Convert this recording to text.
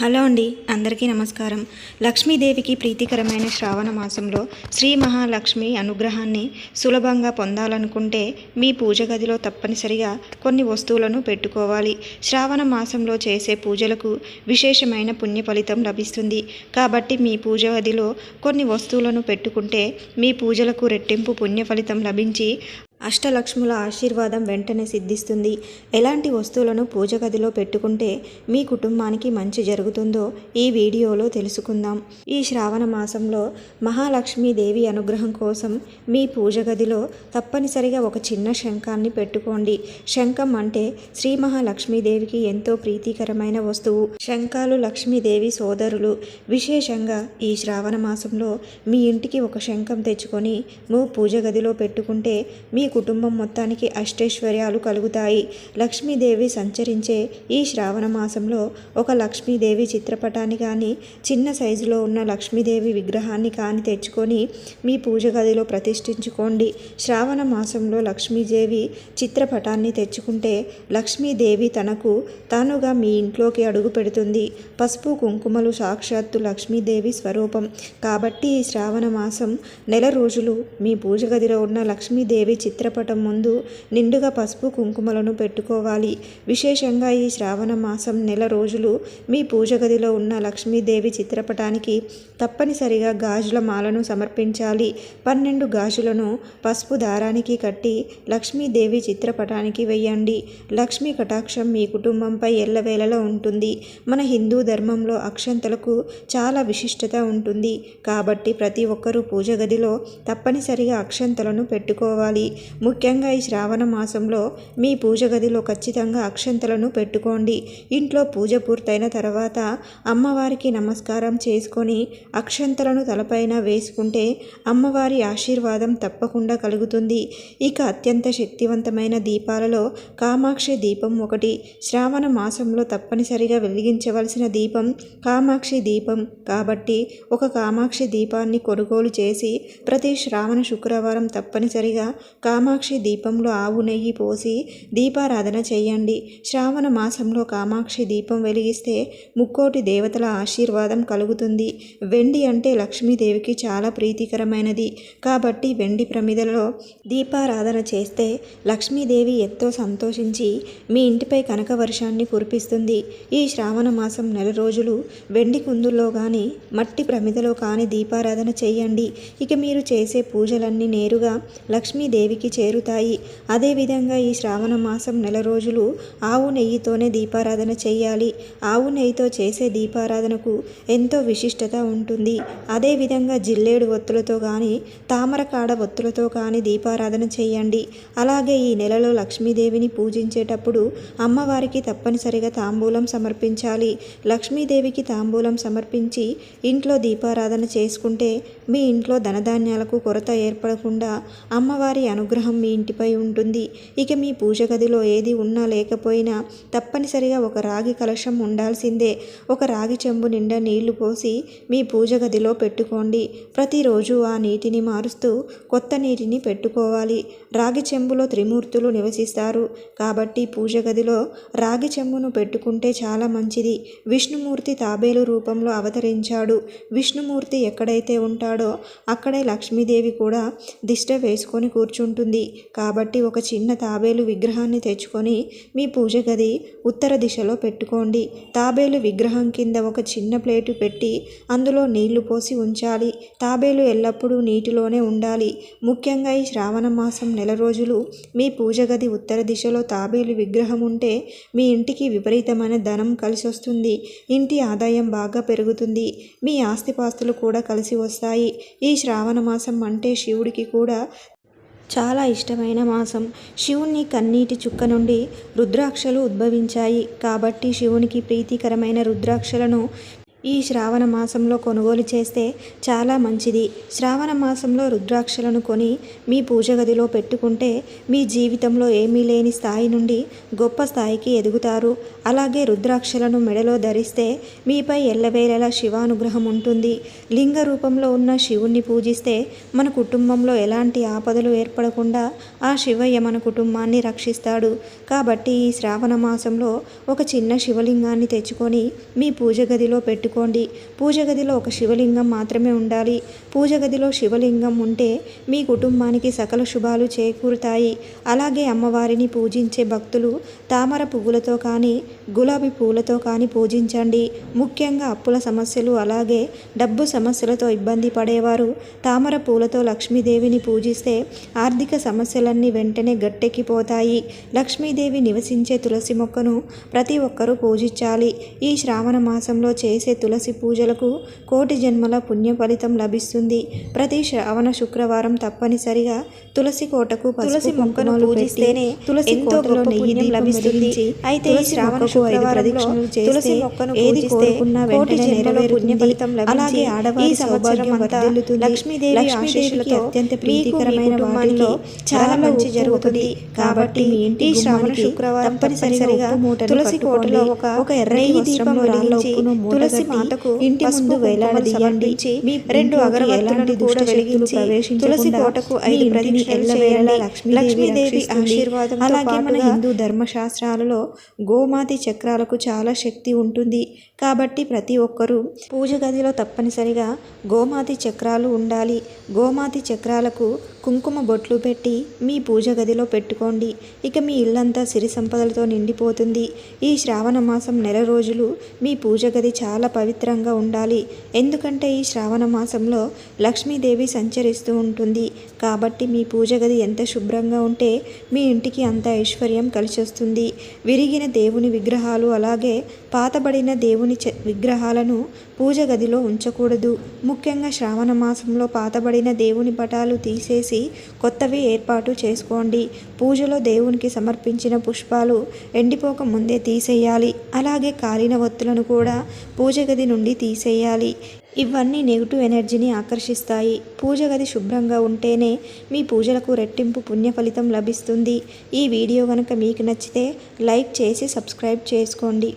Hello అండి అందరికీ నమస్కారం. లక్ష్మీదేవికి ప్రీతికరమైన శ్రావణ మాసంలో శ్రీ మహాలక్ష్మి అనుగ్రహాన్ని సులభంగా పొందాలనుకుంటే మీ పూజ గదిలో తప్పనిసరిగా కొన్ని వస్తువులను పెట్టుకోవాలి. శ్రావణ మాసంలో చేసే పూజలకు విశేషమైన పుణ్య ఫలితం లభిస్తుంది. కాబట్టి మీ పూజ గదిలో కొన్ని వస్తువులను పెట్టుకుంటే మీ పూజలకు రెట్టింపు పుణ్య ఫలితం లభించి అష్టలక్ష్ముల ఆశీర్వాదం వెంటనే సిద్ధిస్తుంది. ఎలాంటి వస్తువులను పూజ గదిలో పెట్టుకుంటే మీ కుటుంబానికి మంచి జరుగుతుందో ఈ వీడియోలో తెలుసుకుందాం. ఈ శ్రావణ మాసంలో మహాలక్ష్మీదేవి అనుగ్రహం కోసం మీ పూజ గదిలో తప్పనిసరిగా ఒక చిన్న శంఖాన్ని పెట్టుకోండి. శంఖం అంటే శ్రీ మహాలక్ష్మీదేవికి ఎంతో ప్రీతికరమైన వస్తువు. శంఖాలు లక్ష్మీదేవి సోదరులు. విశేషంగా ఈ శ్రావణ మాసంలో మీ ఇంటికి ఒక శంఖం తెచ్చుకొని మీ పూజ గదిలో పెట్టుకుంటే మీ కుటుంబం మొత్తానికి అష్టైశ్వర్యాలు కలుగుతాయి. లక్ష్మీదేవి సంచరించే ఈ శ్రావణ మాసంలో ఒక లక్ష్మీదేవి చిత్రపటాన్ని కానీ చిన్న సైజులో ఉన్న లక్ష్మీదేవి విగ్రహాన్ని కానీ తెచ్చుకొని మీ పూజ గదిలో ప్రతిష్ఠించుకోండి. శ్రావణ మాసంలో లక్ష్మీదేవి చిత్రపటాన్ని తెచ్చుకుంటే లక్ష్మీదేవి తనకు తానుగా మీ ఇంట్లోకి అడుగు పెడుతుంది. పసుపు కుంకుమలు సాక్షాత్తు లక్ష్మీదేవి స్వరూపం. కాబట్టి ఈ శ్రావణ మాసం నెల రోజులు మీ పూజ గదిలో ఉన్న లక్ష్మీదేవి చిత్రపటం ముందు నిండుగా పసుపు కుంకుమలను పెట్టుకోవాలి. విశేషంగా ఈ శ్రావణ మాసం నెల రోజులు మీ పూజ గదిలో ఉన్న లక్ష్మీదేవి చిత్రపటానికి తప్పనిసరిగా గాజుల మాలను సమర్పించాలి. పన్నెండు గాజులను పసుపు దారానికి కట్టి లక్ష్మీదేవి చిత్రపటానికి వెయ్యండి లక్ష్మీ కటాక్షం మీ కుటుంబంపై ఎల్లవేళలో ఉంటుంది. మన హిందూ ధర్మంలో అక్షంతలకు చాలా విశిష్టత ఉంటుంది. కాబట్టి ప్రతి ఒక్కరూ పూజ గదిలో తప్పనిసరిగా అక్షంతలను పెట్టుకోవాలి. ముఖ్యంగా ఈ శ్రావణ మాసంలో మీ పూజ గదిలో ఖచ్చితంగా అక్షంతలను పెట్టుకోండి. ఇంట్లో పూజ పూర్తయిన తర్వాత అమ్మవారికి నమస్కారం చేసుకొని అక్షంతలను తలపైన వేసుకుంటే అమ్మవారి ఆశీర్వాదం తప్పకుండా కలుగుతుంది. ఇక అత్యంత శక్తివంతమైన దీపాలలో కామాక్షి దీపం ఒకటి. శ్రావణ మాసంలో తప్పనిసరిగా వెలిగించవలసిన దీపం కామాక్షి దీపం. కాబట్టి ఒక కామాక్షి దీపాన్ని కొనుగోలు చేసి ప్రతి శ్రావణ శుక్రవారం తప్పనిసరిగా కా కామాక్షి దీపంలో ఆవు నెయ్యి పోసి దీపారాధన చేయండి. శ్రావణ మాసంలో కామాక్షి దీపం వెలిగిస్తే ముక్కోటి దేవతల ఆశీర్వాదం కలుగుతుంది. వెండి అంటే లక్ష్మీదేవికి చాలా ప్రీతికరమైనది. కాబట్టి వెండి ప్రమిదలో దీపారాధన చేస్తే లక్ష్మీదేవి ఎంతో సంతోషించి మీ ఇంటిపై కనక వర్షాన్ని కురిపిస్తుంది. ఈ శ్రావణ మాసం నెల రోజులు వెండి కుందుల్లో కానీ మట్టి ప్రమిదలో కానీ దీపారాధన చేయండి. ఇక మీరు చేసే పూజలన్నీ నేరుగా లక్ష్మీదేవికి చేరుతాయి. అదేవిధంగా ఈ శ్రావణ మాసం నెల రోజులు ఆవు నెయ్యితోనే దీపారాధన చేయాలి. ఆవు నెయ్యితో చేసే దీపారాధనకు ఎంతో విశిష్టత ఉంటుంది. అదేవిధంగా జిల్లేడు ఒత్తులతో కానీ తామరకాడ ఒత్తులతో కానీ దీపారాధన చేయండి. అలాగే ఈ నెలలో లక్ష్మీదేవిని పూజించేటప్పుడు అమ్మవారికి తప్పనిసరిగా తాంబూలం సమర్పించాలి. లక్ష్మీదేవికి తాంబూలం సమర్పించి ఇంట్లో దీపారాధన చేసుకుంటే మీ ఇంట్లో ధనధాన్యాలకు కొరత ఏర్పడకుండా అమ్మవారి అనుగ్రహం మీ ఇంటిపై ఉంటుంది. ఇక మీ పూజ గదిలో ఏది ఉన్నా లేకపోయినా తప్పనిసరిగా ఒక రాగి కలశం ఉండాల్సిందే. ఒక రాగి చెంబు నిండా నీళ్ళు పోసి మీ పూజ గదిలో పెట్టుకోండి. ప్రతిరోజు ఆ నీటిని మారుస్తూ కొత్త నీటిని పెట్టుకోవాలి. రాగి చెంబులో త్రిమూర్తులు నివసిస్తారు. కాబట్టి పూజ గదిలో రాగి చెంబును పెట్టుకుంటే చాలా మంచిది. విష్ణుమూర్తి తాబేలు రూపంలో అవతరించాడు. విష్ణుమూర్తి ఎక్కడైతే ఉంటాడో అక్కడే లక్ష్మీదేవి కూడా దిష్ట వేసుకొని ఉంటుంది. కాబట్టి ఒక చిన్న తాబేలు విగ్రహాన్ని తెచ్చుకొని మీ పూజ గది ఉత్తర దిశలో పెట్టుకోండి. తాబేలు విగ్రహం కింద ఒక చిన్న ప్లేటు పెట్టి అందులో నీళ్ళు పోసి ఉంచాలి. తాబేలు ఎల్లప్పుడూ నీటిలోనే ఉండాలి. ముఖ్యంగా ఈ శ్రావణ మాసం నెల రోజులు మీ పూజ గది ఉత్తర దిశలో తాబేలు విగ్రహం ఉంటే మీ ఇంటికి విపరీతమైన ధనం కలిసి వస్తుంది. ఇంటి ఆదాయం బాగా పెరుగుతుంది. మీ ఆస్తిపాస్తులు కూడా కలిసి వస్తాయి. ఈ శ్రావణ మాసం అంటే శివుడికి కూడా చాలా ఇష్టమైన మాసం. శివుని కన్నీటి చుక్క నుండి రుద్రాక్షలు ఉద్భవించాయి. కాబట్టి శివునికి ప్రీతికరమైన రుద్రాక్షలను ఈ శ్రావణ మాసంలో కొనుగోలు చేస్తే చాలా మంచిది. శ్రావణ మాసంలో రుద్రాక్షలను కొని మీ పూజ గదిలో పెట్టుకుంటే మీ జీవితంలో ఏమీ లేని స్థాయి నుండి గొప్ప స్థాయికి ఎదుగుతారు. అలాగే రుద్రాక్షలను మెడలో ధరిస్తే మీపై ఎల్లవేళలా శివానుగ్రహం ఉంటుంది. లింగ రూపంలో ఉన్న శివుణ్ణి పూజిస్తే మన కుటుంబంలో ఎలాంటి ఆపదలు ఏర్పడకుండా ఆ శివయ్య మన కుటుంబాన్ని రక్షిస్తాడు. కాబట్టి ఈ శ్రావణ మాసంలో ఒక చిన్న శివలింగాన్ని తెచ్చుకొని మీ పూజ గదిలో పెట్టుకోండి. పూజ గదిలో ఒక శివలింగం మాత్రమే ఉండాలి. పూజ గదిలో శివలింగం ఉంటే మీ కుటుంబానికి సకల శుభాలు చేకూరుతాయి. అలాగే అమ్మవారిని పూజించే భక్తులు తామర పువ్వులతో కానీ గులాబీ పూలతో కానీ పూజించండి. ముఖ్యంగా అప్పుల సమస్యలు అలాగే డబ్బు సమస్యలతో ఇబ్బంది పడేవారు తామర పూలతో లక్ష్మీదేవిని పూజిస్తే ఆర్థిక సమస్యలన్నీ వెంటనే గట్టెక్కిపోతాయి. లక్ష్మీదేవి నివసించే తులసి మొక్కను ప్రతి ఒక్కరూ పూజించాలి. ఈ శ్రావణ మాసంలో చేసే తులసి పూజలకు కోటి జన్మల పుణ్య ఫలితం లభిస్తుంది. ప్రతి శ్రావణ శుక్రవారం తప్పనిసరిగా తులసి కోటకు తులసి మొక్కను పూజిస్తేనే తులసి కోటలో నెయ్యి లభిస్తుంది. అయితే ఈ శ్రావణ శుక్రవారంలో తులసి మొక్కను ఏది కోరుకున్నా వెంటనే పుణ్య ఫలితం అలాగే ఆడవారి సౌభాగ్యం వర్ధిల్లుతుంది లక్ష్మీదేవి ఆశీస్సులతో అత్యంత ప్రీతికరమైన వాటిలో చాలా మంచి జరుగుతుంది. కాబట్టి మీ ఇంటి శ్రావణ శుక్రవారం తప్పనిసరిగా తులసి కోటలో ఒక ఎర్రని దీపం తులసి మాతకు ఇంటి ముందు వేలాడదీయండి మీ రెండు అగరవత్తులను కూడా వెలిగించి తులసి కోటకు ఐదు ప్రదక్షిణలు చేయండి లక్ష్మీదేవి ఆశీర్వాదం అలాగే మన హిందూ ధర్మశాస్త్రాలలో గోమాతి చక్రాలకు చాలా శక్తి ఉంటుంది. కాబట్టి ప్రతి ఒక్కరూ పూజ గదిలో తప్పనిసరిగా గోమాతి చక్రాలు ఉండాలి. గోమాతి చక్రాలకు కుంకుమ బొట్లు పెట్టి మీ పూజ గదిలో పెట్టుకోండి. ఇక మీ ఇల్లంతా సిరి సంపదలతో నిండిపోతుంది. ఈ శ్రావణ మాసం నెల రోజులు మీ పూజ గది చాలా పవిత్రంగా ఉండాలి. ఎందుకంటే ఈ శ్రావణ మాసంలో లక్ష్మీదేవి సంచరిస్తూ ఉంటుంది. కాబట్టి మీ పూజ గది ఎంత శుభ్రంగా ఉంటే మీ ఇంటికి అంత ఐశ్వర్యం కలిసి వస్తుంది విరిగిన దేవుని విగ్రహాలు అలాగే పాతబడిన దేవుని విగ్రహాలను పూజ గదిలో ఉంచకూడదు. ముఖ్యంగా శ్రావణ మాసంలో పాతబడిన దేవుని పటాలు తీసేసి కొత్తవి ఏర్పాటు చేసుకోండి. పూజలో దేవునికి సమర్పించిన పుష్పాలు ఎండిపోక ముందే తీసేయాలి. అలాగే కాలిన ఒత్తులను కూడా పూజ గది నుండి తీసేయాలి. ఇవన్నీ నెగిటివ్ ఎనర్జీని ఆకర్షిస్తాయి. పూజ గది శుభ్రంగా ఉంటేనే మీ పూజలకు రెట్టింపు పుణ్య ఫలితం లభిస్తుంది. ఈ వీడియో కనుక మీకు నచ్చితే లైక్ చేసి సబ్స్క్రైబ్ చేసుకోండి.